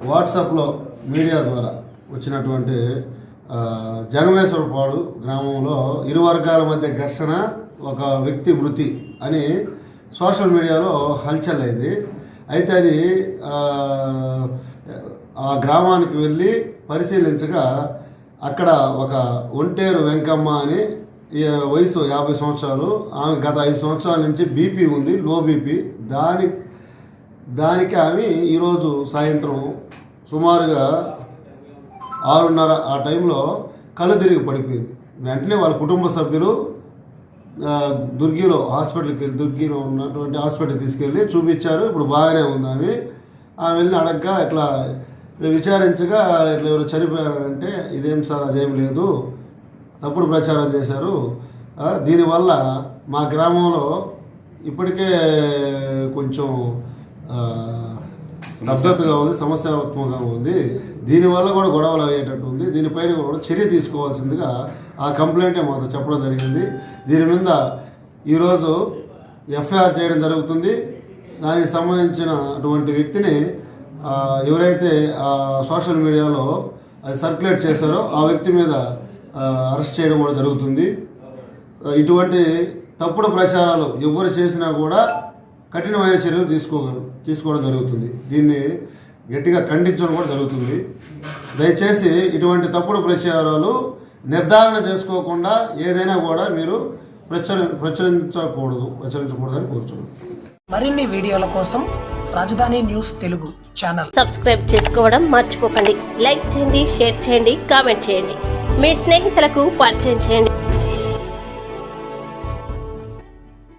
వాట్సాప్లో మీడియా ద్వారా వచ్చినటువంటి జగమేశ్వరపాడు గ్రామంలో ఇరు వర్గాల మధ్య ఘర్షణ ఒక వ్యక్తి మృతి అని సోషల్ మీడియాలో హల్చల్ అయింది అయితే అది ఆ, గ్రామానికి వెళ్ళి పరిశీలించగా అక్కడ ఒక ఒంటేరు వెంకమ్మ అని వయసు యాభై సంవత్సరాలు ఆమె గత ఐదు సంవత్సరాల నుంచి బీపీ ఉంది లో బీపీ. దాని దానికి ఆమె ఈరోజు సాయంత్రం సుమారుగా ఆరున్నర ఆ టైంలో కళ్ళు తిరిగి పడిపోయింది. వెంటనే వాళ్ళ కుటుంబ సభ్యులు దుర్గిలో హాస్పిటల్కి వెళ్ళి దుర్గిలో ఉన్నటువంటి హాస్పిటల్ తీసుకెళ్ళి చూపించారు. ఇప్పుడు బాగానే ఉంది ఆమె. ఆమె వెళ్ళి అడగ్గా ఇట్లా విచారించగా ఇట్లా ఎవరు చనిపోయారంటే ఇదేం సార్ అదేం లేదు. తప్పుడు ప్రచారం చేశారు. దీనివల్ల మా గ్రామంలో ఇప్పటికే కొంచెం ఆ, ఉంది సమస్యాత్మకంగా ఉంది. దీనివల్ల కూడా గొడవలు అయ్యేటట్టు ఉంది. దీనిపైన కూడా చర్య తీసుకోవాల్సిందిగా ఆ కంప్లైంటే మాతో చెప్పడం జరిగింది. దీని మీద ఈరోజు ఎఫ్ఐఆర్ చేయడం జరుగుతుంది. దానికి సంబంధించిన అటువంటి వ్యక్తిని ఎవరైతే ఆ సోషల్ మీడియాలో అది సర్క్యులేట్ చేశారో ఆ వ్యక్తి మీద అరెస్ట్ చేయడం కూడా జరుగుతుంది. ఇటువంటి తప్పుడు ప్రచారాలు ఎవరు చేసినా కూడా కఠినమైన చర్యలు తీసుకో తీసుకోవడం జరుగుతుంది. దీన్ని గట్టిగా ఖండించడం కూడా జరుగుతుంది. దయచేసి ఇటువంటి తప్పుడు ప్రచారాలు నిర్ధారణ చేసుకోకుండా ఏదైనా కూడా మీరు ప్రచుర ప్రచురించకూడదు ప్రచురించకూడదని కోరుతున్నాను మరిన్ని వీడియోల కోసం రాజధాని న్యూస్ తెలుగు ఛానల్. సబ్స్క్రైబ్ చేసుకోవడం మర్చిపోకండి. లైక్ చేయండి షేర్ చేయండి కామెంట్ చేయండి. మీ స్నేహితులకు పరిచయం చేయండి.